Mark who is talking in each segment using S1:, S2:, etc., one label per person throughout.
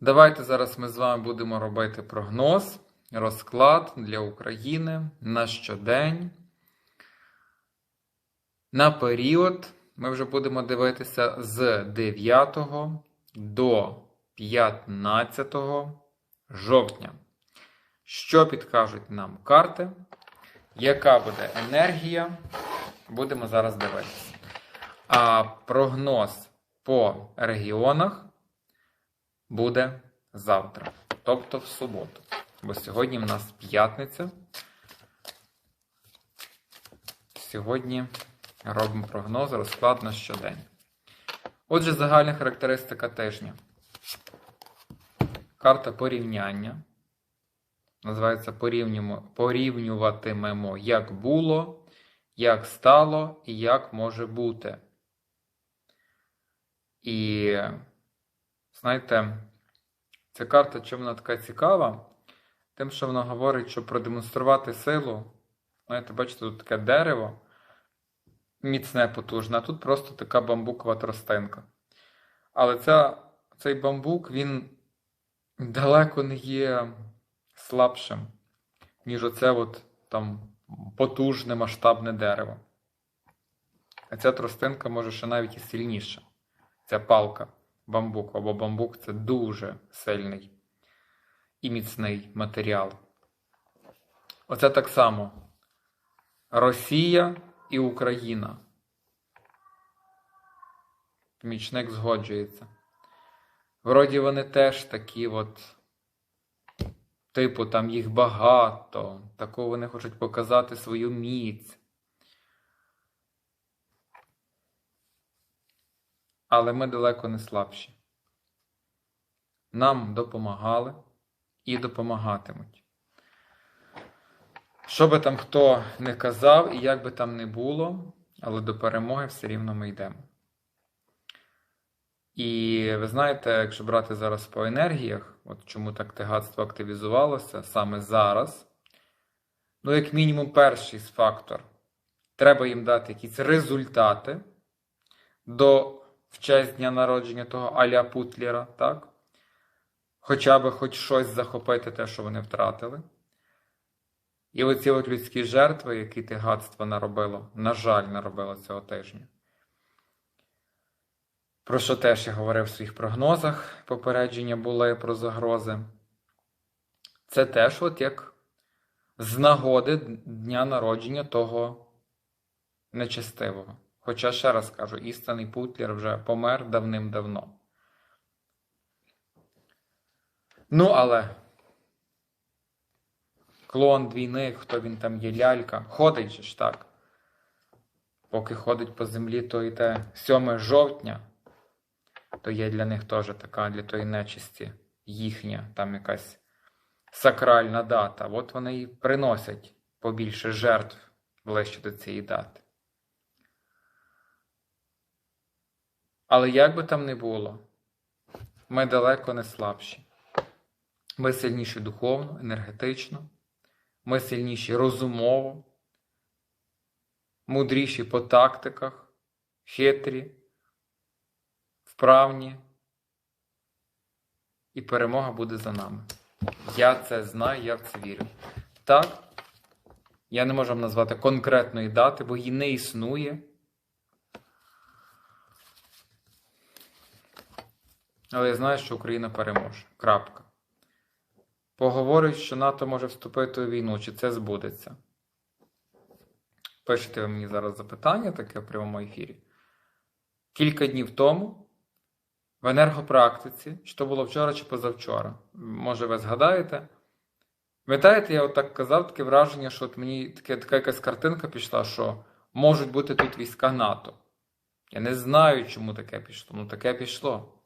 S1: Давайте зараз ми з вами будемо робити прогноз, розклад для України на щодень. На період ми вже будемо дивитися з 9 до 15 жовтня. Що підкажуть нам карти? Яка буде енергія? Будемо зараз дивитися. А прогноз по регіонах буде завтра, тобто в суботу. Бо сьогодні в нас п'ятниця. Сьогодні робимо прогноз, розклад на щодень. Отже, загальна характеристика тижня. Карта порівняння. Називається порівнюватимемо, як було, як стало і як може бути. І знаєте, ця карта, чим вона така цікава? Тим, що вона говорить, що продемонструвати силу. Знаєте, бачите, тут таке дерево міцне, потужне, а тут просто така бамбукова тростинка. Але ця, цей бамбук, він далеко не є слабшим, ніж оце от там потужне масштабне дерево. А ця тростинка може ще навіть і сильніша. Ця палка бамбуку, або бамбук це дуже сильний і міцний матеріал. Оце так само Росія і Україна. Мічник згоджується. Вроді вони теж такі от, типу, там їх багато, такого вони хочуть показати свою міць. Але ми далеко не слабші. Нам допомагали і допомагатимуть. Що би там хто не казав і як би там не було, але до перемоги все рівно ми йдемо. І ви знаєте, якщо брати зараз по енергіях, от чому так тигатство активізувалося саме зараз, ну, як мінімум, перший фактор, треба їм дати якісь результати до в честь дня народження того Аля Путлера, так? Хоча би хоч щось захопити те, що вони втратили. І оці от людські жертви, які тигатство наробило, на жаль, наробило цього тижня. Про що теж я говорив в своїх прогнозах, попередження були про загрози. Це теж, от як з нагоди дня народження того нечестивого. Хоча, ще раз кажу, істинний Путлер вже помер давним-давно. Ну, але клон війни, хто він там є лялька, ходить же ж так. Поки ходить по землі, то і те 7 жовтня, то є для них теж така, для тої нечисті їхня, там якась сакральна дата. От вони і приносять побільше жертв ближче до цієї дати. Але як би там не було, ми далеко не слабші. Ми сильніші духовно, енергетично, ми сильніші розумово, мудріші по тактиках, хитрі, вправні. І перемога буде за нами. Я це знаю, я в це вірю. Так, я не можу вам назвати конкретної дати, бо її не існує. Але я знаю, що Україна переможе. Крапка. Поговорить, що НАТО може вступити у війну, чи це збудеться. Пишете ви мені зараз запитання таке в прямому ефірі. Кілька днів тому в енергопрактиці, то було вчора чи позавчора, може ви згадаєте? Пам'ятаєте, я отак казав таке враження, що от мені таке, така якась картинка пішла, що можуть бути тут війська НАТО. Я не знаю, чому таке пішло. Ну таке пішло.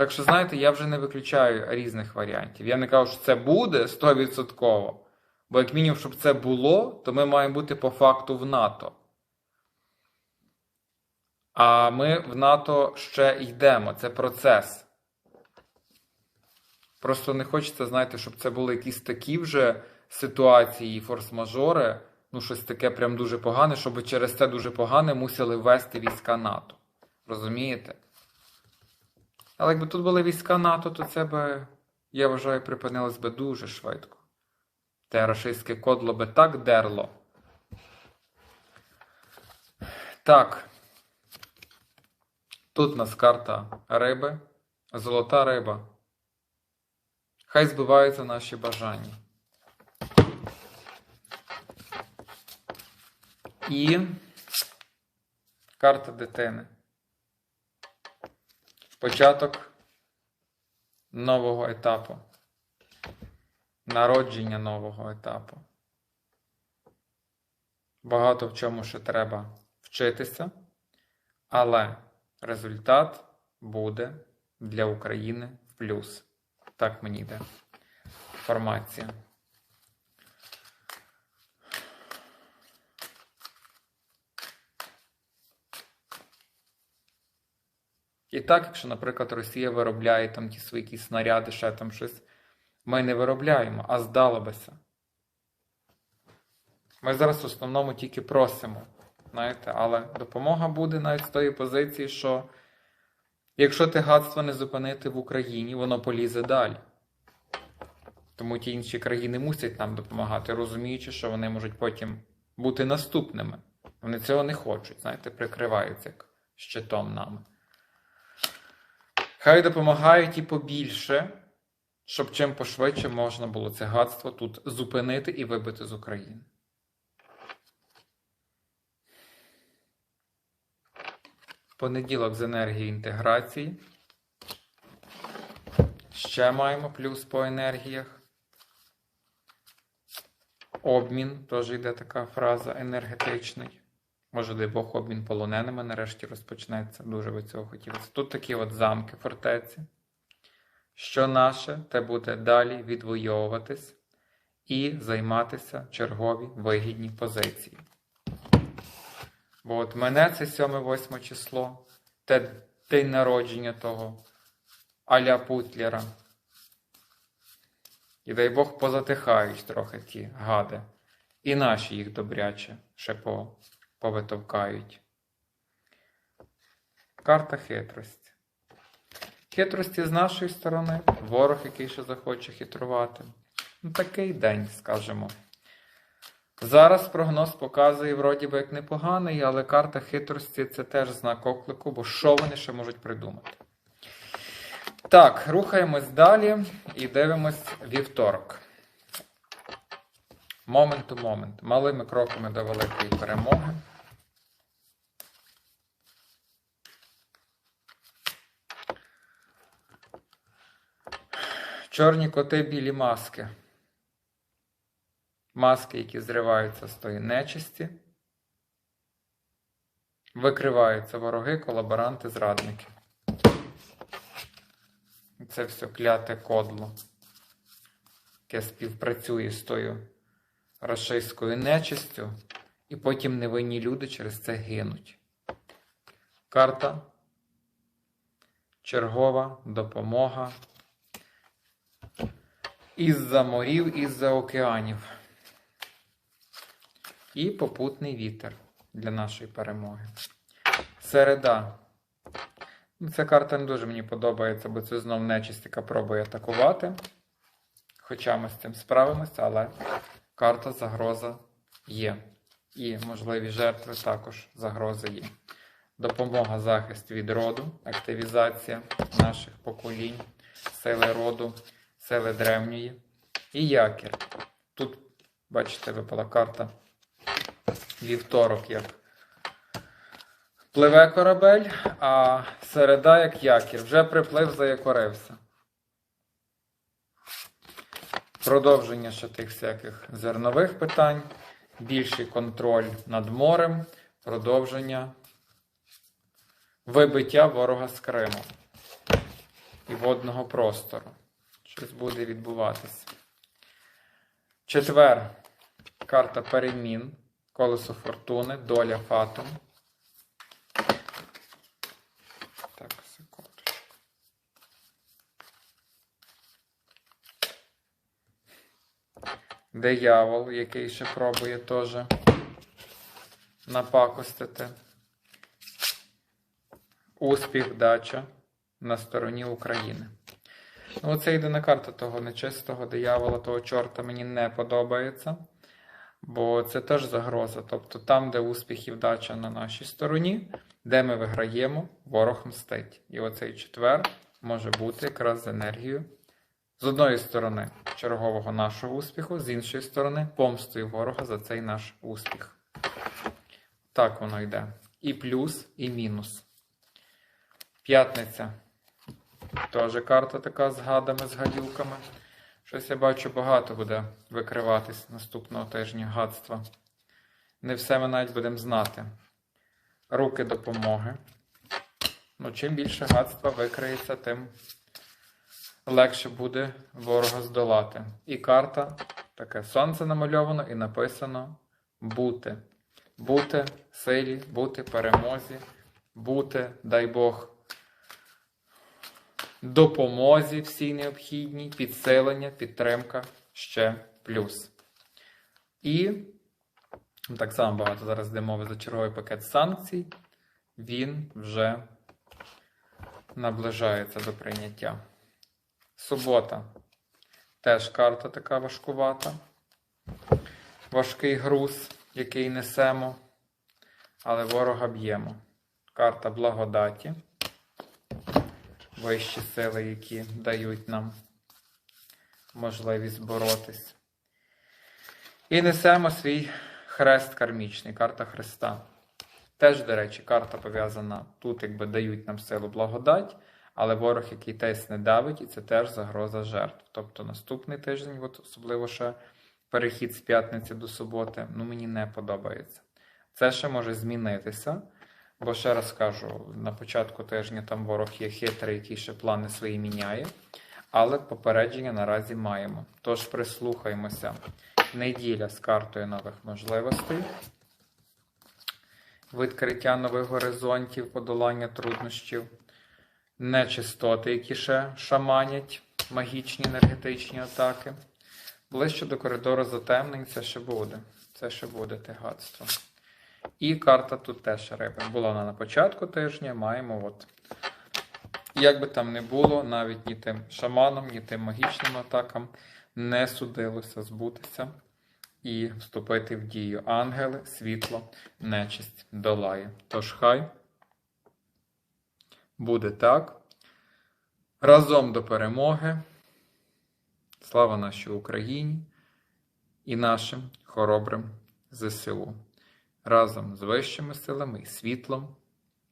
S1: Так що, знаєте, я вже не виключаю різних варіантів. Я не кажу, що це буде 100%. Бо, як мінімум, щоб це було, то ми маємо бути по факту в НАТО. А ми в НАТО ще йдемо. Це процес. Просто не хочеться, знаєте, щоб це були якісь такі вже ситуації, форс-мажори, ну, щось таке прям дуже погане, щоб через це дуже погане мусили ввести війська НАТО. Розумієте? Але якби тут були війська НАТО, то це би, я вважаю, припинилось би дуже швидко. Те рашистське кодло би так дерло. Так. Тут у нас карта риби, золота риба. Хай збиваються наші бажання. І карта дитини. Початок нового етапу. Народження нового етапу. Багато в чому ще треба вчитися, але результат буде для України в плюс. Так мені йде інформація. І так, якщо, наприклад, Росія виробляє там ті свої якісь снаряди, ще там щось, ми не виробляємо, а здалося. Ми зараз в основному тільки просимо, знаєте, але допомога буде навіть з тої позиції, що якщо те гадство не зупинити в Україні, воно полізе далі. Тому ті інші країни мусять нам допомагати, розуміючи, що вони можуть потім бути наступними. Вони цього не хочуть, знаєте, прикриваються щитом нами. Хай допомагають і побільше, щоб чим пошвидше можна було це гадство тут зупинити і вибити з України. Понеділок з енергії інтеграції. Ще маємо плюс по енергіях. Обмін, теж йде така фраза енергетичний. Може, дай Бог, обмін полоненими нарешті розпочнеться. Дуже би цього хотілося. Тут такі от замки, фортеці. Що наше, те буде далі відвоюватись і займатися чергові вигідні позиції. Бо от мене це 7-8 число, те день народження того Аля Путлера. І дай Бог позатихають трохи ті гади. І наші їх добряче ще по, повитовкають. Карта хитрості. Хитрості з нашої сторони, ворог, який ще захоче хитрувати. Ну, такий день, скажімо. Зараз прогноз показує, вроді би, як непоганий, але карта хитрості це теж знак оклику, бо що вони ще можуть придумати? Так, рухаємось далі і дивимось вівторок. Момент у момент. Малими кроками до великої перемоги. Чорні коти, білі маски. Маски, які зриваються з тої нечисті. Викриваються вороги, колаборанти, зрадники. Це все кляте кодло, яке співпрацює з тою рашистською нечистю, і потім невинні люди через це гинуть. Карта. Чергова допомога із-за морів, із-за океанів. І попутний вітер для нашої перемоги. Середа. Ну, Ця карта не дуже мені подобається, бо це знов нечисть, яка пробує атакувати. Хоча ми з цим справимося, але карта загроза є. І можливі жертви також загрози є. Допомога захист від роду, активізація наших поколінь, сили роду, сили древньої і якір. Тут, бачите, випала карта вівторок як Пливе корабель, а середа як якір. Вже приплив, заякорився. Продовження ще тих всяких зернових питань, більший контроль над морем, продовження вибиття ворога з Криму і водного простору. Щось буде відбуватися. Четвер. Карта перемін, колесо фортуни, доля фатум. Так, секундочку. Диявол, який ще пробує теж напакостити. Успіх, вдача. на стороні України. Ну, оце єдина карта того нечистого диявола, того чорта мені не подобається. Бо це теж загроза. Тобто там, де успіх і вдача на нашій стороні, де ми виграємо, ворог мстить. І оцей четвер може бути якраз з енергією. З одної сторони, чергового нашого успіху, з іншої сторони, помстою ворога за цей наш успіх. Так воно йде. І плюс, і мінус. П'ятниця. Теж карта така з гадами, з гадюками. Щось я бачу, багато буде викриватись наступного тижня гадства. Не все ми навіть будемо знати. Руки допомоги. Ну, чим більше гадства викриється, тим легше буде ворога здолати. І карта таке сонце намальовано і написано бути. Бути силі, бути перемозі, бути, дай Бог, допомозі всій необхідній, підсилення, підтримка ще плюс. І так само багато зараз йде мови за черговий пакет санкцій. Він вже наближається до прийняття. Субота. Теж карта така важкувата. Важкий груз, який несемо, але ворога б'ємо. Карта благодаті. Вищі сили, які дають нам можливість боротись. І несемо свій хрест кармічний, карта Христа. Теж, до речі, карта пов'язана тут, якби дають нам силу благодать, але ворог, який тесть не давить, і це теж загроза жертв. Тобто наступний тиждень, от особливо ще перехід з п'ятниці до суботи, ну мені не подобається. Це ще може змінитися. Бо ще раз кажу, на початку тижня там ворог є хитрий, який ще плани свої міняє. Але попередження наразі маємо. Тож прислухаємося. Неділя з картою нових можливостей, відкриття нових горизонтів, подолання труднощів, нечистоти, які ще шаманять, магічні енергетичні атаки. Ближче до коридору затемнень це ще буде. Це ще буде тигатство. І карта тут теж риби. Була вона на початку тижня, маємо от. Як би там не було, навіть ні тим шаманом, ні тим магічним атакам не судилося збутися і вступити в дію. Ангели, світло, нечисть долає. Тож хай буде так. Разом до перемоги. Слава нашій Україні і нашим хоробрим ЗСУ. Разом з вищими силами і світлом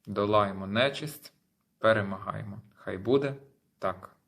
S1: долаємо нечисть, перемагаємо. Хай буде так.